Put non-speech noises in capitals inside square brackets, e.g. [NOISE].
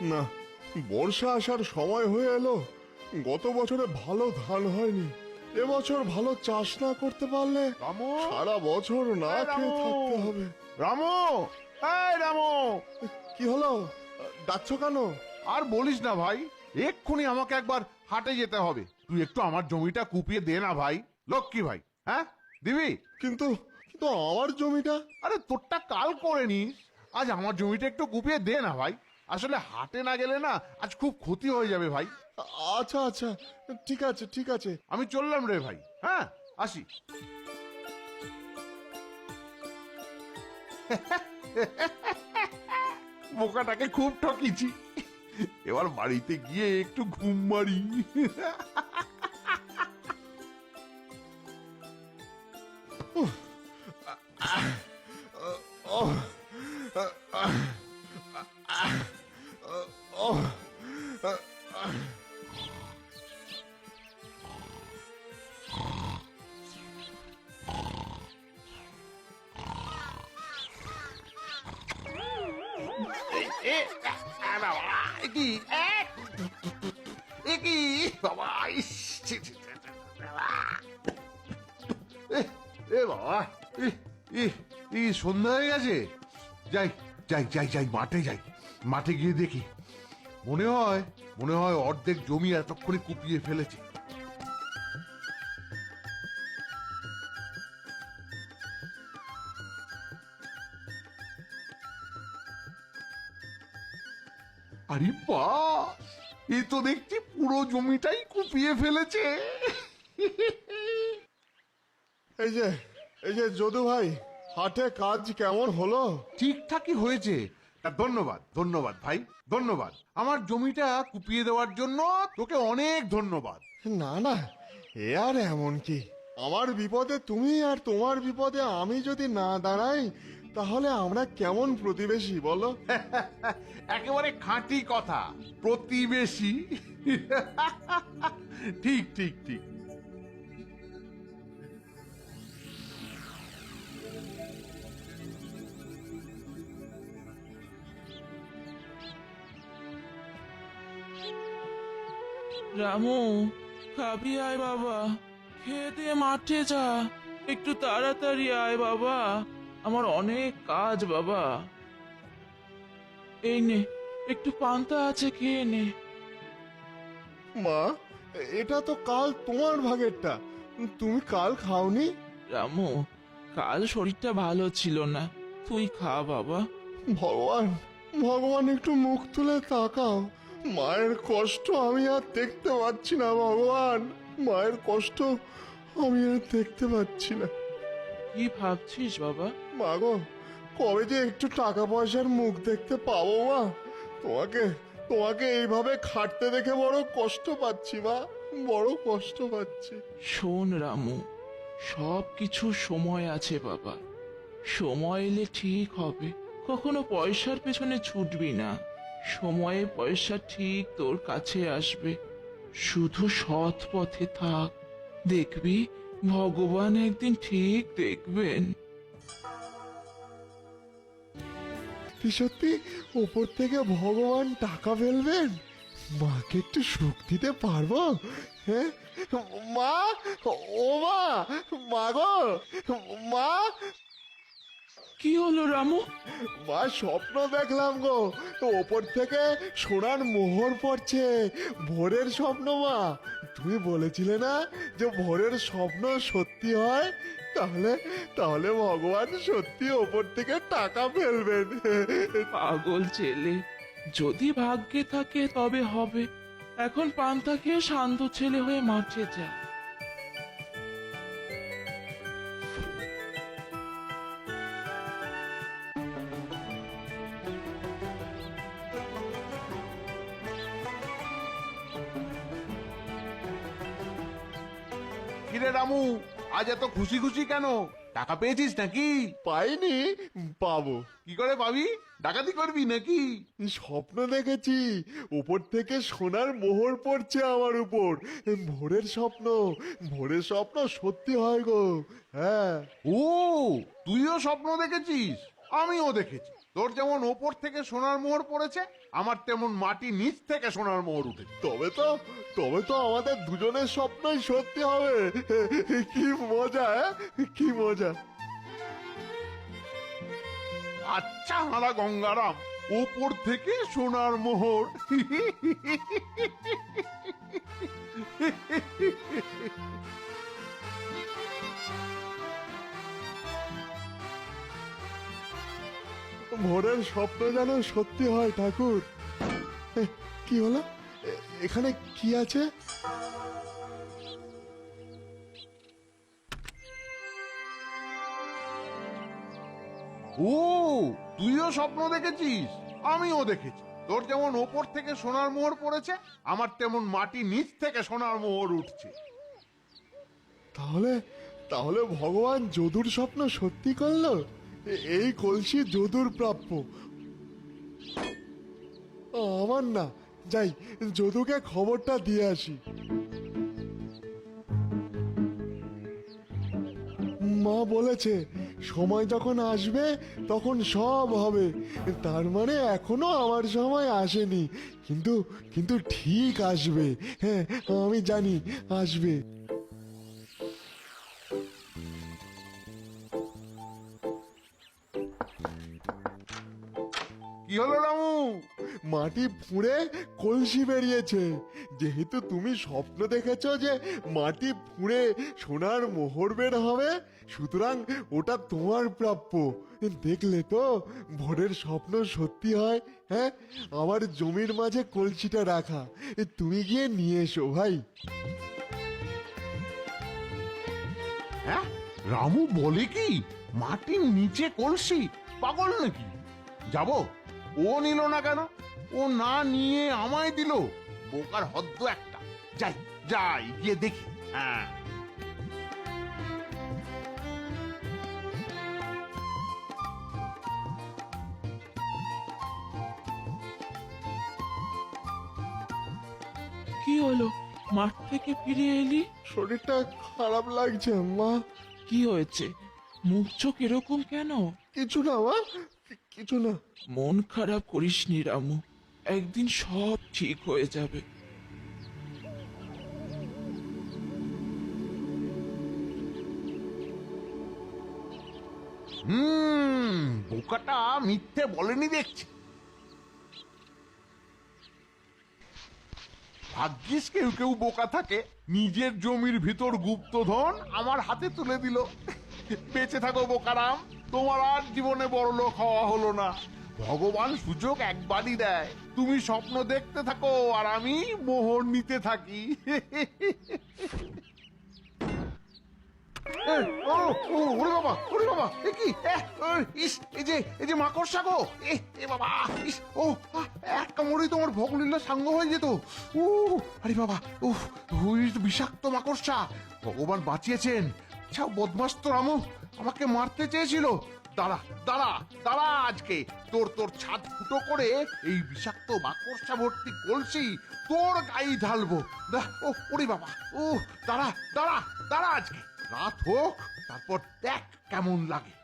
না বর্ষা আসার সময় হয়ে এলো। গত বছরে ভালো ধান হয়নি। এবছর ভালো চাষ না করতে পারলে রামু! সারা বছর না এই খেয়ে রামু! থাকতে হবে। রামু! এই রামু! কি হলো? ডাকছো কেন? আর বলিস না ভাই এক্ষুনি আমাকে একবার হাটে যেতে হবে। তুই একটু আমার জমিটা কুপিয়ে দে না ভাই। লক্ষ্মী ভাই হ্যাঁ? দিবি? কিন্তু কিন্তু আমার জমিটা? আরে তোরটা কাল করে নিস। আজ আমার জমিটা একটু কুপিয়ে দে না ভাই। আসলে হাটে না গেলে না আজ খুব ক্ষতি হয়ে যাবে ভাই। আচ্ছা আচ্ছা ঠিক আছে ঠিক আছে। আমি চললাম রে ভাই হ্যাঁ আসি। বোকাটাকে খুব ঠকিছি। এবার বাড়িতে গিয়ে একটু ঘুম মারি। বাবা, কি কি ইস। এ, ই সন্ধ্যা হয়ে গেছে যাই যাই যাই যাই মাঠে যাই। মাঠে গিয়ে দেখি। মনে হয় মনে হয় অর্ধেক জমি এতক্ষণে কুপিয়ে ফেলেছে। আরে বা এ তো দেখছি পুরো জমিটাই কুপিয়ে ফেলেছে। এই যে এই যে যদু ভাই হাটে কাজ কেমন হলো? ঠিকঠাকই হয়েছে। তা ধন্যবাদ ধন্যবাদ ভাই ধন্যবাদ। আমার জমিটা কুপিয়ে দেওয়ার জন্য তোকে অনেক ধন্যবাদ। না না এ আর এমন কি? আমার বিপদে তুমি আর তোমার বিপদে আমি যদি না দাঁড়াই তাহলে আমরা কেমন প্রতিবেশী বলো? [LAUGHS] একেবারে খাঁটি কথা। প্রতিবেশী? [LAUGHS] ঠিক ঠিক ঠিক। রামু খাবি আয় বাবা। খেয়ে মাঠে যা। একটু তাড়াতাড়ি আয় বাবা। আমার অনেক কাজ বাবা। এই নে একটু পান্তা আছে খেয়ে নে। মা এটা তো কাল তোমার ভাগেরটা। তুমি কাল খাওনি? রামু কাল শরীরটা ভালো ছিল না। তুই খা বাবা। ভগবান ভগবান একটু মুখ তুলে তাকাও। মায়ের কষ্ট আমি আর দেখতে পাচ্ছি না ভগবান। মায়ের কষ্ট আমি আর দেখতে পাচ্ছি না। কি ভাবছিস বাবা? মাগো কবে যে একটু টাকা পয়সার মুখ দেখতে পাবো মা। তোমাকে তোমাকে এইভাবে খাটতে দেখে বড় কষ্ট পাচ্ছি মা, বড় কষ্ট পাচ্ছি। শোন রামু সব কিছু সময় আছে বাবা। সময় এলে ঠিক হবে, কখনো পয়সার পেছনে ছুটবি না। সময়ে পয়সা ঠিক তোর কাছে আসবে। শুধু সৎ পথে থাক, দেখবি ভগবান একদিন ঠিক দেখবেন। সত্যি সত্যি ওপর থেকে ভগবান টাকা ফেলবেন? মাকে একটু সুখ দিতে পারব? হ্যাঁ? মা? ও মা? মা গো? মা? কি হলো রামু? মা স্বপ্ন দেখলাম গো। ওপর থেকে সোনার মোহর পড়ছে। ভোরের স্বপ্ন মা। তুমি বলেছিলে না যে ভোরের স্বপ্ন সত্যি হয়? তাহলে তাহলে ভগবান সত্যি ওপর থেকে টাকা ফেলবেন। পাগল ছেলে যদি ভাগ্যে থাকে তবে হবে। এখন পান্তা খেয়ে শান্ত ছেলে হয়ে মাঠে যা। কিরে রামু আজ এত খুশি খুশি কেন? টাকা পেয়েছিস নাকি? পাইনি পাবো। কি করে পাবি? ডাকাতি করবি নাকি? স্বপ্ন দেখেছি উপর থেকে সোনার মোহর পড়ছে আমার উপর। ভোরের স্বপ্ন ভোরের স্বপ্ন সত্যি হয় গো হ্যাঁ। ও তুইও স্বপ্ন দেখেছিস? আমিও দেখেছি। তোর যেমন ওপর থেকে সোনার মোহর পড়েছে আমার তেমন মাটি নিচ থেকে সোনার মোহর উঠেছে। তবে তো তবে তো আমাদের দুজনের স্বপ্নই সত্যি হবে। কি মজা হ্যাঁ? কি মজা। আচ্ছা হারা গঙ্গারাম ওপর থেকে সোনার মোহর। [LAUGHS] ভোরের স্বপ্ন যেন সত্যি হয় ঠাকুর। কি হলো? এখানে কি আছে? ও তুইও স্বপ্ন দেখেছিস? আমিও দেখেছি। তোর যেমন ওপর থেকে সোনার মোহর পড়েছে আমার তেমন মাটি নিচ থেকে সোনার মোহর উঠছে। তাহলে তাহলে ভগবান যদুর স্বপ্ন সত্যি করল? এই কলসি যদুর প্রাপ্য। আমার না। যাই, যদুকে খবরটা দিয়ে আসি। মা বলেছে, সময় যখন আসবে, তখন সব হবে। তার মানে এখনও আমার সময় আসেনি। কিন্তু কিন্তু ঠিক আসবে। হ্যাঁ আমি জানি, আসবে। কি হলো রামু? মাটি ফুঁড়ে কলসি বেরিয়েছে। যেহেতু তুমি স্বপ্ন দেখেছ যে মাটি ফুঁড়ে সোনার মোহর বের হবে, সুতরাং ওটা তোমার প্রাপ্য। দেখলে তো ভোরের স্বপ্ন সত্যি হয় হ্যাঁ? আমার জমির মাঝে কলসিটা রাখা। তুমি গিয়ে নিয়ে এসো ভাই। হ্যাঁ? রামু বলে কি? মাটির নিচে কলসি? পাগল নাকি? যাব? ও নিল না কেন? ও না নিয়ে আমায় দিল। বোকার হদ্দ একটা। যাই যাই গিয়ে দেখি। হ্যাঁ। কি হলো? মাঠ থেকে ফিরে এলি? শরীরটা খারাপ লাগছে মা কি হয়েছে? মুখ চোখ এরকম কেন? কিছু না মা। কি- কিছু না। মন খারাপ করিস নি রামু। একদিন সব ঠিক হয়ে যাবে। হুম, বোকাটা মিথ্যে বলেনি দেখছি। ভাগ্যিস কেউ কেউ বোকা থাকে। নিজের জমির ভিতর গুপ্তধন আমার হাতে তুলে দিল। বেঁচে থাকো বোকারাম, তোমার আর জীবনে বড় লোক হওয়া হলো না। ভগবান সুযোগ একবারই দেয়। তুমি স্বপ্ন দেখতে থাকো আর আমি মোহর নিতে থাকি। এই যে মাকড়সা গো। এ বাবা, ইস, ও, এক তোমার সাঙ্গ হয়ে যেত। আরে বাবা বিষাক্ত মাকড়সা। ভগবান বাঁচিয়েছেন। আচ্ছা তো রামু, আমাকে মারতে চেয়েছিল। দাঁড়া দাঁড়া দাঁড়া আজকে। তোর তোর ছাদ ফুটো করে এই বিষাক্ত মাকড়সা ভর্তি কলসি তোর গায়ে ঢালবো। না, ও, ওরে বাবা, ও, দাঁড়া দাঁড়া দাঁড়া আজকে। রাত হোক, তারপর দেখ কেমন লাগে।